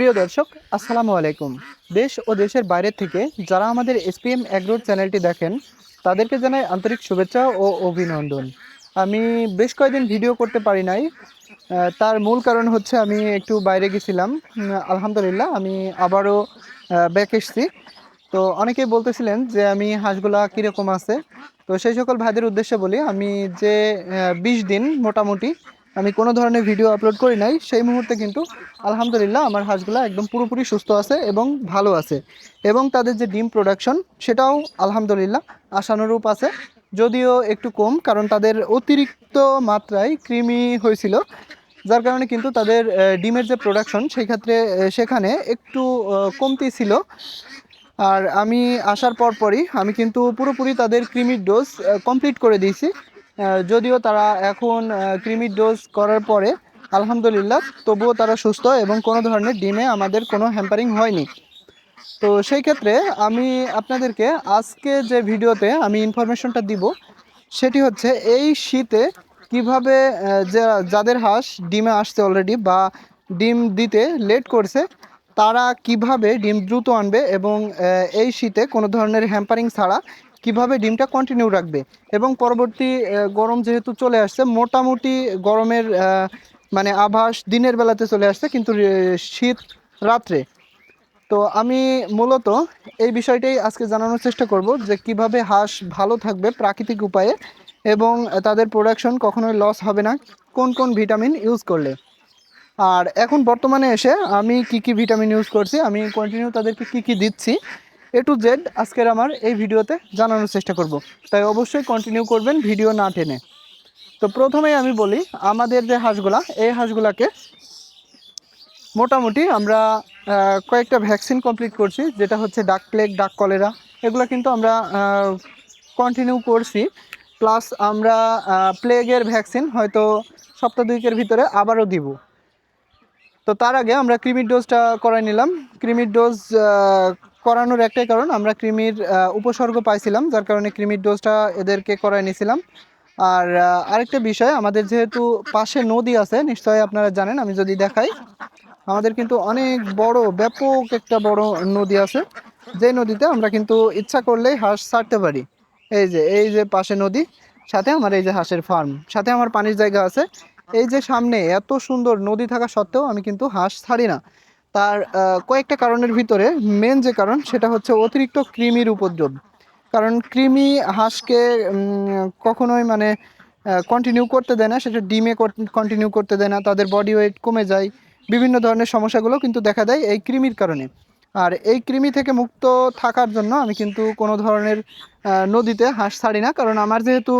প্রিয় দর্শক, আসসালামু আলাইকুম। দেশ ও দেশের বাইরে থেকে যারা আমাদের এসপিএম অ্যাগ্রোর চ্যানেলটি দেখেন, তাদেরকে জানাই আন্তরিক শুভেচ্ছা ও অভিনন্দন। আমি বেশ কয়েকদিন ভিডিও করতে পারি নাই তার মূল কারণ হচ্ছে আমি একটু বাইরে গেছিলাম। আলহামদুলিল্লাহ, আমি আবারও ব্যাক এসছি। তো অনেকেই বলতেছিলেন যে আমি হাঁসগুলা কীরকম আছে। তো সেই সকল ভাইদের উদ্দেশ্যে বলি, আমি যে বিশ দিন মোটামুটি আমি কোনো ধরনের ভিডিও আপলোড করি নাই। সেই মুহূর্তে কিন্তু আলহামদুলিল্লাহ আমার হাঁসগুলা একদম পুরোপুরি সুস্থ আছে এবং ভালো আছে। এবং তাদের যে ডিম প্রোডাকশন সেটাও আলহামদুলিল্লাহ আশানুরূপ আছে। যদিও একটু কম, কারণ তাদের অতিরিক্ত মাত্রায় কৃমি হয়েছিল। যার কারণে কিন্তু তাদের ডিমের যে প্রোডাকশন সেই ক্ষেত্রে সেখানে একটু কমতি ছিল। আর আমি আসার পরপরই আমি কিন্তু পুরোপুরি তাদের ক্রিমির ডোজ কমপ্লিট করে দিয়েছি। যদিও তারা এখন ক্রিমির ডোজ করার পরে, আলহামদুলিল্লাহ, তবুও তারা সুস্থ এবং কোনো ধরনের ডিমে আমাদের কোনো হ্যাম্পারিং হয়নি। তো সেই ক্ষেত্রে আমি আপনাদেরকে আজকে যে ভিডিওতে আমি ইনফরমেশনটা দিব, সেটি হচ্ছে এই শীতে কীভাবে যাদের হাঁস ডিমে আসছে অলরেডি বা ডিম দিতে লেট করছে, তারা কীভাবে ডিম দ্রুত আনবে এবং এই শীতে কোনো ধরনের হ্যাম্পারিং ছাড়া কীভাবে ডিমটা কন্টিনিউ রাখবে? এবং পরবর্তী গরম যেহেতু চলে আসছে, মোটামুটি গরমের মানে আভাস দিনের বেলাতে চলে আসছে, কিন্তু শীত রাত্রে। তো আমি মূলত এই বিষয়টাই আজকে জানানোর চেষ্টা করব যে কীভাবে হাঁস ভালো থাকবে প্রাকৃতিক উপায়ে এবং তাদের প্রোডাকশন কখনোই লস হবে না, কোন কোন ভিটামিন ইউজ করলে। আর এখন বর্তমানে এসে আমি কি কি ভিটামিন ইউজ করছি, আমি কন্টিনিউ তাদেরকে কি কি দিচ্ছি এ টু জেড আজকের আমার এই ভিডিওতে জানানোর চেষ্টা করব। তাই অবশ্যই কন্টিনিউ করবেন ভিডিও না টেনে। তো প্রথমেই আমি বলি, আমাদের যে হাঁসগুলা, এই হাঁসগুলাকে মোটামুটি আমরা কয়েকটা ভ্যাকসিন কমপ্লিট করছি, যেটা হচ্ছে ডাক প্লেগ ডাক কলেরা এগুলো কিন্তু আমরা কন্টিনিউ করছি। প্লাস আমরা প্লেগের ভ্যাকসিন হয়তো সপ্তাহ দুয়েকের ভিতরে আবারও দিব। তো তার আগে আমরা ক্রিমির ডোজটা করাই নিলাম। ক্রিমির ডোজ করানোর একটাই কারণ আমরা ক্রিমির আহ, উপসর্গ পাইছিলাম যার কারণে ক্রিমির ডোজটা এদেরকে করায় নিয়েছিলাম আর আরেকটা বিষয় আমাদের যেহেতু পাশে নদী আছে নিশ্চয়ই আপনারা জানেন আমি যদি দেখাই আমাদের কিন্তু অনেক বড় ব্যাপক একটা বড় নদী আছে। যে নদীতে আমরা কিন্তু ইচ্ছা করলেই হাঁস ছাড়তে পারি। এই যে এই যে পাশে নদী সাথে আমার এই যে হাঁসের ফার্ম সাথে আমার পানির জায়গা আছে। এই যে সামনে এত সুন্দর নদী থাকা সত্ত্বেও আমি কিন্তু হাঁস ছাড়ি না। তার কয়েকটা কারণের ভিতরে মেন যে কারণ সেটা হচ্ছে অতিরিক্ত কৃমির উপদ্রব। কারণ কৃমি হাঁসকে কখনোই মানে কন্টিনিউ করতে দেয় না সেটা ডিমে কন্টিনিউ করতে দেয় না, তাদের বডি ওয়েট কমে যায়, বিভিন্ন ধরনের সমস্যাগুলো কিন্তু দেখা দেয় এই কৃমির কারণে। আর এই কৃমি থেকে মুক্ত থাকার জন্য আমি কিন্তু কোনো ধরনের নদীতে হাঁস ছাড়ি না, কারণ আমার যেহেতু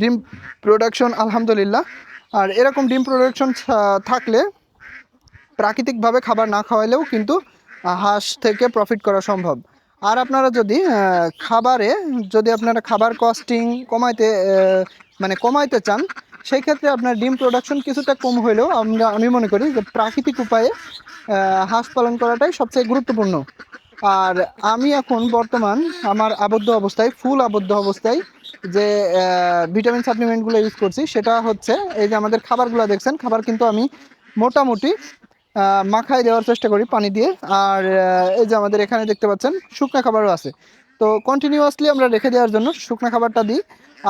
ডিম প্রোডাকশন আলহামদুলিল্লাহ। আর এরকম ডিম প্রোডাকশন থাকলে প্রাকৃতিকভাবে খাবার না খাওয়াইলেও কিন্তু হাঁস থেকে প্রফিট করা সম্ভব। আর আপনারা যদি খাবারে যদি আপনারা খাবার কস্টিং কমাইতে মানে কমাইতে চান সেই ক্ষেত্রে আপনার ডিম প্রোডাকশন কিছুটা কম হলেও আমরা, আমি মনে করি যে প্রাকৃতিক উপায়ে হাঁস পালন করাটাই সবচেয়ে গুরুত্বপূর্ণ। আর আমি এখন বর্তমান আমার আবদ্ধ অবস্থায় ফুল আবদ্ধ অবস্থায় যে ভিটামিন সাপ্লিমেন্টগুলো ইউজ করছি, সেটা হচ্ছে এই যে আমাদের খাবারগুলো দেখছেন, খাবার কিন্তু আমি মোটামুটি মাখায় দেওয়ার চেষ্টা করি পানি দিয়ে। আর এই যে আমাদের এখানে দেখতে পাচ্ছেন, শুকনো খাবারও আছে। তো কন্টিনিউয়াসলি আমরা রেখে দেওয়ার জন্য শুকনো খাবারটা দিই।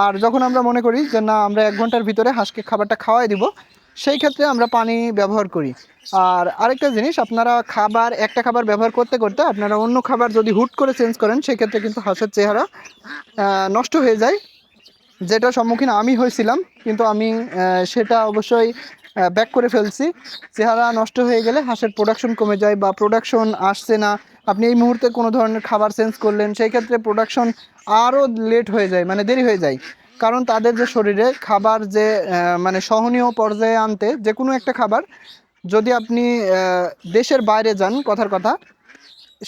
আর যখন আমরা মনে করি যে না, আমরা এক ঘণ্টার ভিতরে হাঁসকে খাবারটা খাওয়াই দিব, সেই ক্ষেত্রে আমরা পানি ব্যবহার করি। আর আরেকটা জিনিস, আপনারা খাবার, একটা খাবার ব্যবহার করতে করতে আপনারা অন্য খাবার যদি হুট করে চেঞ্জ করেন সেক্ষেত্রে কিন্তু হাঁসের চেহারা নষ্ট হয়ে যায়। যেটা সম্মুখীন আমি হয়েছিলাম, কিন্তু আমি সেটা অবশ্যই ব্যাক করে ফেলছি। চেহারা নষ্ট হয়ে গেলে হাঁসের প্রোডাকশন কমে যায় বা প্রোডাকশন আসছে না। আপনি এই মুহূর্তে কোনো ধরনের খাবার চেঞ্জ করলেন, সেই ক্ষেত্রে প্রোডাকশন আরও লেট হয়ে যায় মানে দেরি হয়ে যায়। কারণ তাদের যে শরীরে খাবার যে মানে সহনীয় পর্যায়ে আনতে যে কোনো একটা খাবার, যদি আপনি দেশের বাইরে যান, কথার কথা,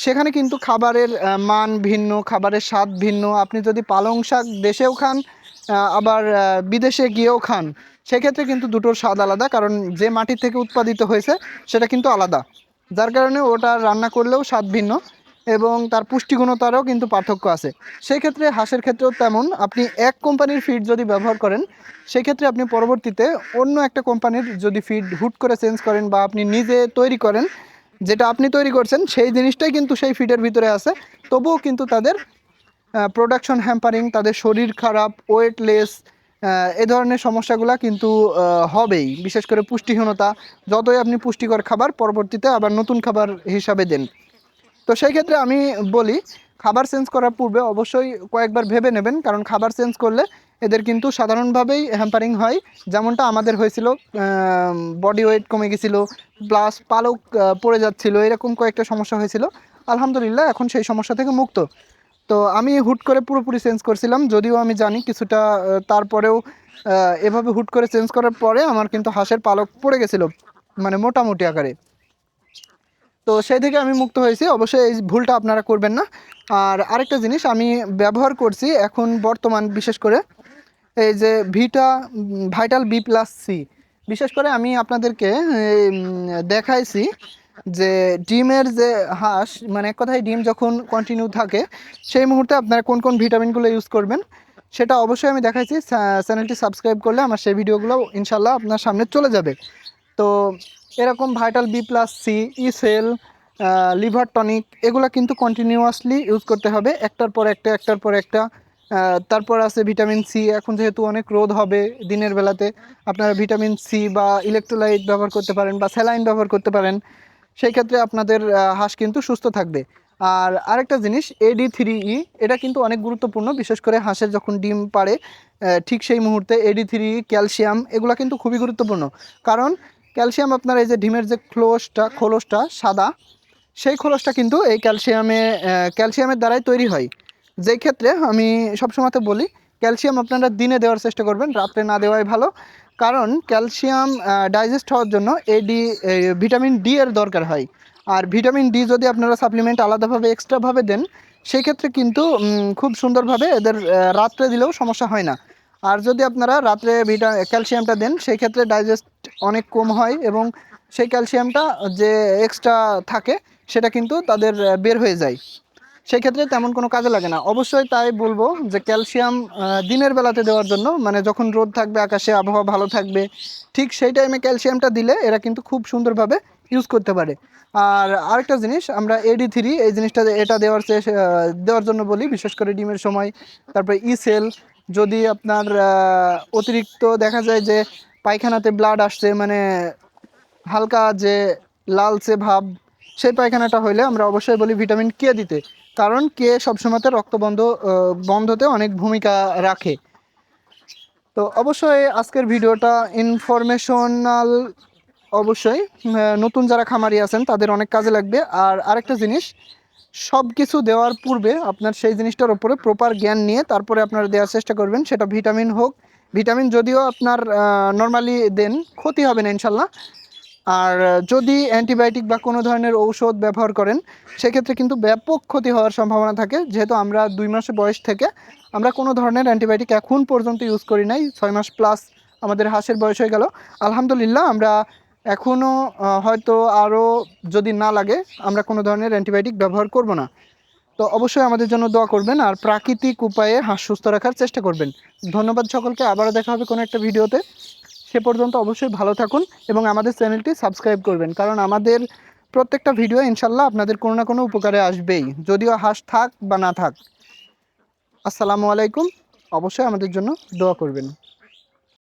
সেখানে কিন্তু খাবারের মান ভিন্ন, খাবারের স্বাদ ভিন্ন। আপনি যদি পালং শাক দেশেও খান আবার বিদেশে গিয়েও খান সেক্ষেত্রে কিন্তু দুটোর স্বাদ আলাদা, কারণ যে মাটি থেকে উৎপাদিত হয়েছে সেটা কিন্তু আলাদা। যার কারণে ওটা রান্না করলেও স্বাদ ভিন্ন এবং তার পুষ্টিগুণতারও কিন্তু পার্থক্য আছে। সেই ক্ষেত্রে হাঁসের ক্ষেত্রেও তেমন। আপনি এক কোম্পানির ফিড যদি ব্যবহার করেন সেই ক্ষেত্রে আপনি পরবর্তীতে অন্য একটা কোম্পানির যদি ফিড হুট করে চেঞ্জ করেন বা আপনি নিজে তৈরি করেন, যেটা আপনি তৈরি করছেন, সেই জিনিসটাই কিন্তু সেই ফিডের ভিতরে আছে। তবুও কিন্তু তাদের প্রোডাকশন হ্যাম্পারিং তাদের শরীর খারাপ ওয়েটলেস এ ধরনের সমস্যাগুলো কিন্তু হবেই। বিশেষ করে পুষ্টিহীনতা। যতই আপনি পুষ্টিকর খাবার পরবর্তীতে আবার নতুন খাবার হিসাবে দেন। তো সেই ক্ষেত্রে আমি বলি, খাবার চেঞ্জ করার পূর্বে অবশ্যই কয়েকবার ভেবে নেবেন, কারণ খাবার চেঞ্জ করলে এদের কিন্তু সাধারণভাবেই হ্যাম্পারিং হয়। যেমনটা আমাদের হয়েছিল বডি ওয়েট কমে গেছিল প্লাস পালক পড়ে যাচ্ছিল, এরকম কয়েকটা সমস্যা হয়েছিল। আলহামদুলিল্লাহ, এখন সেই সমস্যা থেকে মুক্ত। তো আমি হুট করে পুরোপুরি চেঞ্জ করছিলাম, যদিও আমি জানি কিছুটা তারপরেও এভাবে হুট করে চেঞ্জ করার পরে আমার কিন্তু হাঁসের পালক পড়ে গেছিল মানে মোটামুটি আকারে। তো সেই থেকে আমি মুক্ত হয়েছি, অবশ্যই এই ভুলটা আপনারা করবেন না। আর আরেকটা জিনিস, আমি ব্যবহার করছি এখন বর্তমান, বিশেষ করে এই যে vita vital B plus C বিশেষ করে আমি আপনাদেরকে দেখাইছি যে ডিমের যে হাঁস মানে এক কথায় ডিম যখন কন্টিনিউ থাকে, সেই মুহূর্তে আপনারা কোন কোন ভিটামিনগুলো ইউজ করবেন, সেটা অবশ্যই আমি দেখাইছি। চ্যানেলটি সাবস্ক্রাইব করলে আমার সেই ভিডিওগুলো ইনশাল্লাহ আপনার সামনে চলে যাবে। তো এরকম ভাইটাল বি প্লাস সি ইসেল লিভার টনিক এগুলো কিন্তু কন্টিনিউয়াসলি ইউজ করতে হবে। একটার পর একটা, একটার পর একটা তারপর আছে ভিটামিন সি এখন যেহেতু অনেক রোদ হবে দিনের বেলাতে, আপনারা ভিটামিন সি বা ইলেকট্রোলাইট ব্যবহার করতে পারেন বা স্যালাইন ব্যবহার করতে পারেন। সেই ক্ষেত্রে আপনাদের হাঁস কিন্তু সুস্থ থাকবে। আর আরেকটা জিনিস এডি থ্রি ই এটা কিন্তু অনেক গুরুত্বপূর্ণ, বিশেষ করে হাঁসের যখন ডিম পাড়ে ঠিক সেই মুহূর্তে এডি থ্রি ক্যালসিয়াম, এগুলো কিন্তু খুবই গুরুত্বপূর্ণ। কারণ ক্যালসিয়াম আপনার এই যে ডিমের যে খোলসটা খোলসটা সাদা, সেই খোলসটা কিন্তু এই ক্যালসিয়ামে ক্যালসিয়ামের দ্বারাই তৈরি হয়। যেই ক্ষেত্রে আমি সবসময়তে বলি, ক্যালসিয়াম আপনারা দিনে দেওয়ার চেষ্টা করবেন, রাত্রে না দেওয়াই ভালো। কারণ ক্যালসিয়াম ডাইজেস্ট হওয়ার জন্য এডি ভিটামিন ডি এর দরকার হয়। আর ভিটামিন ডি যদি আপনারা সাপ্লিমেন্ট আলাদাভাবে এক্সট্রাভাবে দেন সেই ক্ষেত্রে কিন্তু খুব সুন্দরভাবে এদের রাত্রে দিলেও সমস্যা হয় না। আর যদি আপনারা রাত্রে ভিটা ক্যালসিয়ামটা দেন সেই ক্ষেত্রে ডাইজেস্ট অনেক কম হয় এবং সেই ক্যালসিয়ামটা যে এক্সট্রা থাকে, সেটা কিন্তু তাদের বের হয়ে যায়। সেই ক্ষেত্রে তেমন কোনো কাজে লাগে না। অবশ্যই তাই বলব যে ক্যালসিয়াম দিনের বেলাতে দেওয়ার জন্য মানে যখন রোদ থাকবে, আকাশে আবহাওয়া ভালো থাকবে, ঠিক সেই টাইমে ক্যালসিয়ামটা দিলে এরা কিন্তু খুব সুন্দরভাবে ইউজ করতে পারে। আর আরেকটা জিনিস, আমরা এডি থ্রি এই জিনিসটা এটা দেওয়ার দেওয়ার জন্য বলি, বিশেষ করে ডিমের সময়। তারপরে ই সেল যদি আপনার অতিরিক্ত দেখা যায় যে পায়খানাতে ব্লাড আসছে মানে হালকা যে লালচে ভাব সেই পায়খানাটা হইলে আমরা অবশ্যই বলি ভিটামিন কে দিতে। কারণ কে সবসময়তে রক্তবন্ধ বন্ধতে অনেক ভূমিকা রাখে। তো অবশ্যই আজকের ভিডিওটা ইনফরমেশনাল অবশ্যই নতুন যারা খামারি আছেন, তাদের অনেক কাজে লাগবে। আর আরেকটা জিনিস সব কিছু দেওয়ার পূর্বে আপনার সেই জিনিসটার উপরে প্রপার জ্ঞান নিয়ে তারপরে আপনারা দেওয়ার চেষ্টা করবেন, সেটা ভিটামিন হোক। ভিটামিন যদিও আপনার নর্মালি দেন, ক্ষতি হবে না, ইনশাল্লাহ। আর যদি অ্যান্টিবায়োটিক বা কোনো ধরনের ঔষধ ব্যবহার করেন, সেক্ষেত্রে কিন্তু ব্যাপক ক্ষতি হওয়ার সম্ভাবনা থাকে। যেহেতু আমরা দুই মাসে বয়স থেকে, আমরা কোনো ধরনের অ্যান্টিবায়োটিক এখন পর্যন্ত ইউজ করি নাই। ছয় মাস প্লাস আমাদের হাঁসের বয়স হয়ে গেল। আলহামদুলিল্লাহ, আমরা এখনও হয়তো আরও যদি না লাগে, আমরা কোনো ধরনের অ্যান্টিবায়োটিক ব্যবহার করব না। তো অবশ্যই আমাদের জন্য দোয়া করবেন আর প্রাকৃতিক উপায়ে হাঁস সুস্থ রাখার চেষ্টা করবেন। ধন্যবাদ সকলকে। আবারও দেখা হবে কোনো একটা ভিডিওতে। সে পর্যন্ত অবশ্যই ভালো থাকুন এবং আমাদের চ্যানেলটি সাবস্ক্রাইব করবেন। কারণ আমাদের প্রত্যেকটা ভিডিও ইনশাল্লাহ আপনাদের কোনো না কোনো উপকারে আসবেই। যদিও হাঁস থাক বা না থাক। আসসালামু আলাইকুম। অবশ্যই আমাদের জন্য দোয়া করবেন।